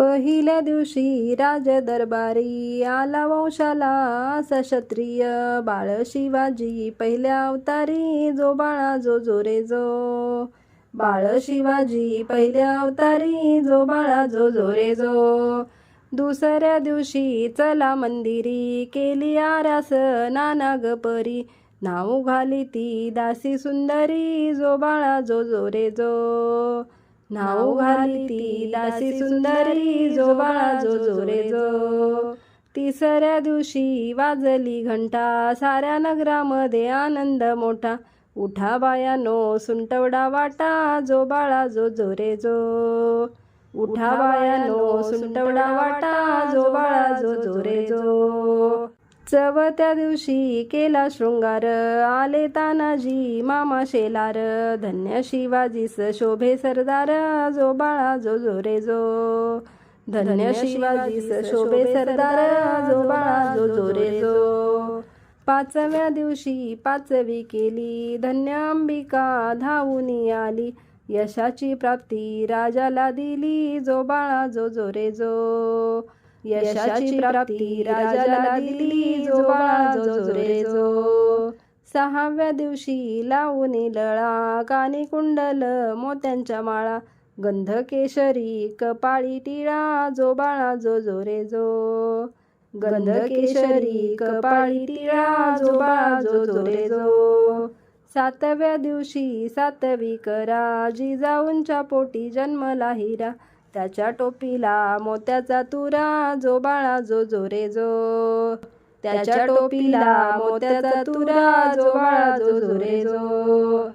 पहिल्या दिवशी राज दरबारी आला वंशाला सक्षत्रिय क्षत्रिय बाळ शिवाजी. पहिल्या अवतारी जो बाळा जो जो रे जो बाळ शिवाजी. पहिल्या अवतारी जो बाळा जो जो रे जो दुसऱ्या दिवशी चला मंदिरी केली आरास नाना ग परी. नाव घाली ती दासी सुंदरी जो बाळा जो जो रे जो नाव घाली ती दासी सुंदरी जो बाळा जो जोरे जो. तिसऱ्या दिवशी वाजली घंटा साऱ्या नगरामध्ये आनंद मोठा. उठा बायानो सुंटवडा वाटा जो बाळा जो जोरे जो. उठा बायानो सुंटवडा वाटा जो बाळा जो जो जो. चवथ्या दिवशी केला शृंगार. आले तानाजी मामा शेलार. धन्य शिवाजीस शोभे सरदार. जो बाळा जो जो रे जो धन्य शिवाजीस शोभे सरदार. जो बाळा जो जो रे जो पाचव्या दिवशी पाचवी केली. धन्य अंबिका धावून आली. यशाची प्राप्ती राजाला दिली. जो बाळा जो जो रे जो यशाची प्राप्ती राजाला दिली जो बाळा जो जो रे जो. सहाव्या दिवशी लावून लळा कानी कुंडल मोत्यांच्या माळा गंध केशरी कपाळी टिळा जो बाळा जो जो रे जो गंध केशरी कपाळी टिळा जो बाळा जो जो रे जो सातव्या दिवशी सातवी करा जिजाऊंच्या पोटी जन्मला हिरा त्याच्या टोपीला मोत्याचा तुरा जो बाळा जो जो रे जो. त्याच्या टोपीला मोत्याचा तुरा जो बाळा जो जो रे जो.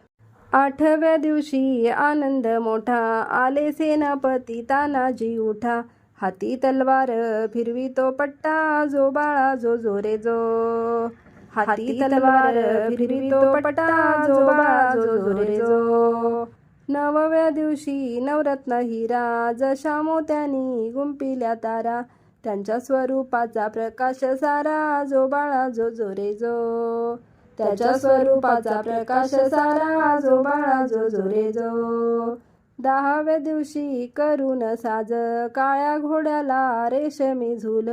आठव्या दिवशी आनंद मोठा आले सेनापती तानाजी उठा. हाती तलवार फिरवी तो पट्टा जो बाळा जो जो रे जो. हाती तलवार फिरवी तो पट्टा जो बाळा जो जो रे जो. नवव्या दिवशी नवरत्न हिरा जशा मोत्यानी गुंपिल्या तारा. त्यांच्या स्वरूपाचा प्रकाश सारा जो बाळा जो जो रे जो. त्याच्या स्वरूपाचा प्रकाश सारा जो बाळा जो जो रे जो. दहाव्या दिवशी करून साज काळ्या घोड्याला रेशमी झूल.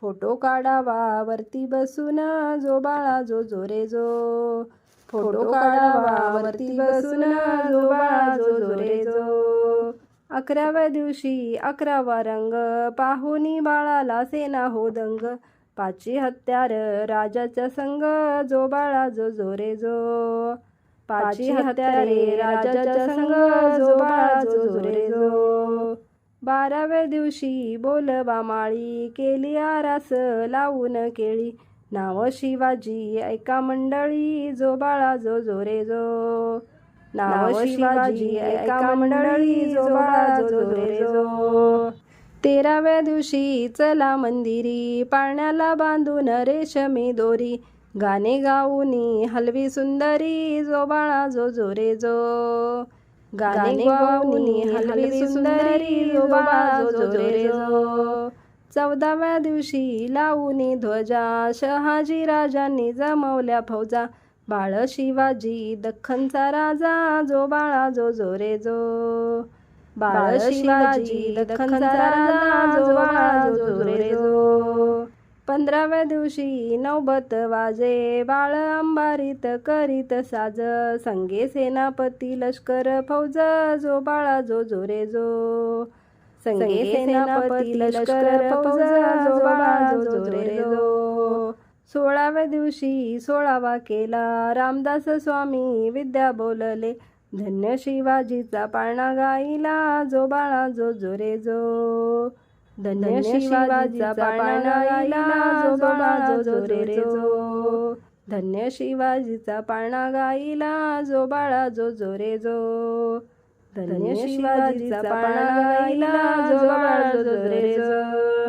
फोटो काढावा वरती बसून जो बाळा जो जो रे जो. फोटो काढावा वरती बसून जो बाळा जो जो रे जो. अकराव्या दिवशी अकरावा रंग पाहुनी बाळाला सेना हो दंग. पाची हत्यार राजाच्या संग जो बाळा जो जो रे जो. पाची हत्यारे राजाच्या संग जो बाळा जो जो रे जो. बाराव्या दिवशी बोलवा माळी केली आरास लावून केळी. नाव शिवाजी ऐका मंडळी जो बाळा जो जो रे जो. नाव शिवाजी ऐका मंडळी जो बाळा जो जो रे जो. तेराव्या दिवशी चला मंदिरी पाळण्याला बांधून रेशमी दोरी. गाणे गाऊनी हलवी सुंदरी जो बाळा जो जो रे जो. गाणे गाऊनी हलवी सुंदरी जो बाळा जो जो रे जो. चौदाव्या दिवशी लावूनी ध्वजा शहाजी राजांनी जमवल्या फौजा. बाळ शिवाजी दख्खनचा राजा जो बाळा जो जो रे जो बाळ शिवाजी दख्खनचा राजा जो बाळा जो जो रे जो पंधराव्या दिवशी नौबत वाजे बाळ अंबारीत करीत साज. संगे सेनापती लष्कर फौज जो बाळा जो जो रे जो संगे सेनापती लष्कर फौज सोळाव्या दिवशी सोळावा केला. रामदास स्वामी विद्या बोलले धन्य शिवाजीचा पाळणा गाईला जो बाळा जो. जो रे जो धन्य शिवाजीचा पाळणा गाईला जो बाळा जो जो. रे जो. धन्य शिवाजीचा पाळणा गाईला जो बाळा जो जो रे जो. धन्य शिवाजीचा पाळणा गाईला जो रे जो